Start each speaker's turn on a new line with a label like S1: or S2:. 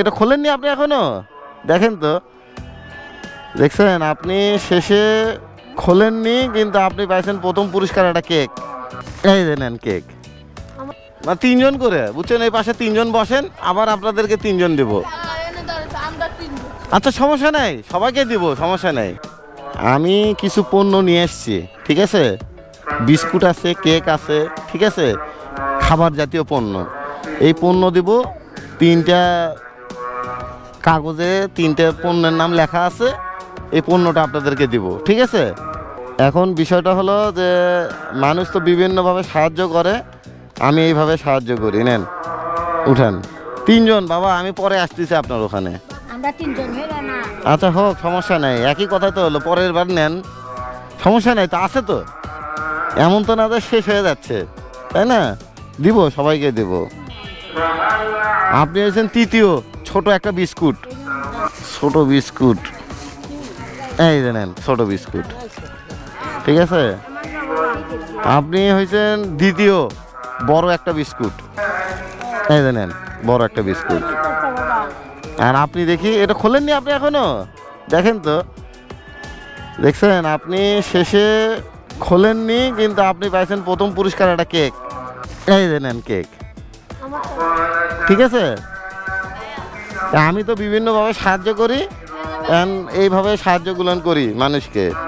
S1: এটা খোলেননি আপনি এখনও? দেখেন তো। দেখছেন, আপনি শেষে খোলেননি, কিন্তু আপনি পাইছেন প্রথম পুরস্কার একটা কেক। এই যে নেন কেক। না, তিনজন করে, বুঝছেন? এই পাশে তিনজন বসেন, আবার আপনাদেরকে তিনজন দেব। আচ্ছা সমস্যা নাই, সবাইকে দিব, সমস্যা নাই। আমি কিছু পণ্য নিয়ে এসেছি, ঠিক আছে? বিস্কুট আছে, কেক আছে, ঠিক আছে? খাবার জাতীয় পণ্য। এই পণ্য দিব, তিনটা কাগজে তিনটে পণ্যের নাম লেখা আছে এই পণ্যটা আপনাদেরকে দিব ঠিক আছে? এখন বিষয়টা হলো যে মানুষ তো বিভিন্নভাবে সাহায্য করে আমি এইভাবে সাহায্য করি নেন উঠান। তিনজন বাবা আমি পরে আসতেছি আপনার ওখানে। আচ্ছা হোক সমস্যা নেই একই কথা তো হলো পরের বার নেন। সমস্যা নেই তো আছে তো। এমন তো না যে শেষ হয়ে যাচ্ছে তাই না? দিব সবাইকে দিব। আপনি হয়েছেন তৃতীয়। ছোট একটা বিস্কুট। ছোট বিস্কুট। এই যে নেন, ছোট বিস্কুট। ঠিক আছে? আপনি হয়েছেন দ্বিতীয় বড় একটা বিস্কুট। এই যে নেন, বড় একটা বিস্কুট। আর আপনি দেখি, এটা খোলেননি আপনি এখনও? দেখেন তো। দেখছেন, আপনি শেষে খোলেননি, কিন্তু আপনি পাইছেন প্রথম পুরস্কার, একটা কেক। এই যে নেন, কেক। ঠিক আছে? আমি তো বিভিন্নভাবে সাহায্য করি এইভাবে সাহায্যগুলো করি মানুষকে।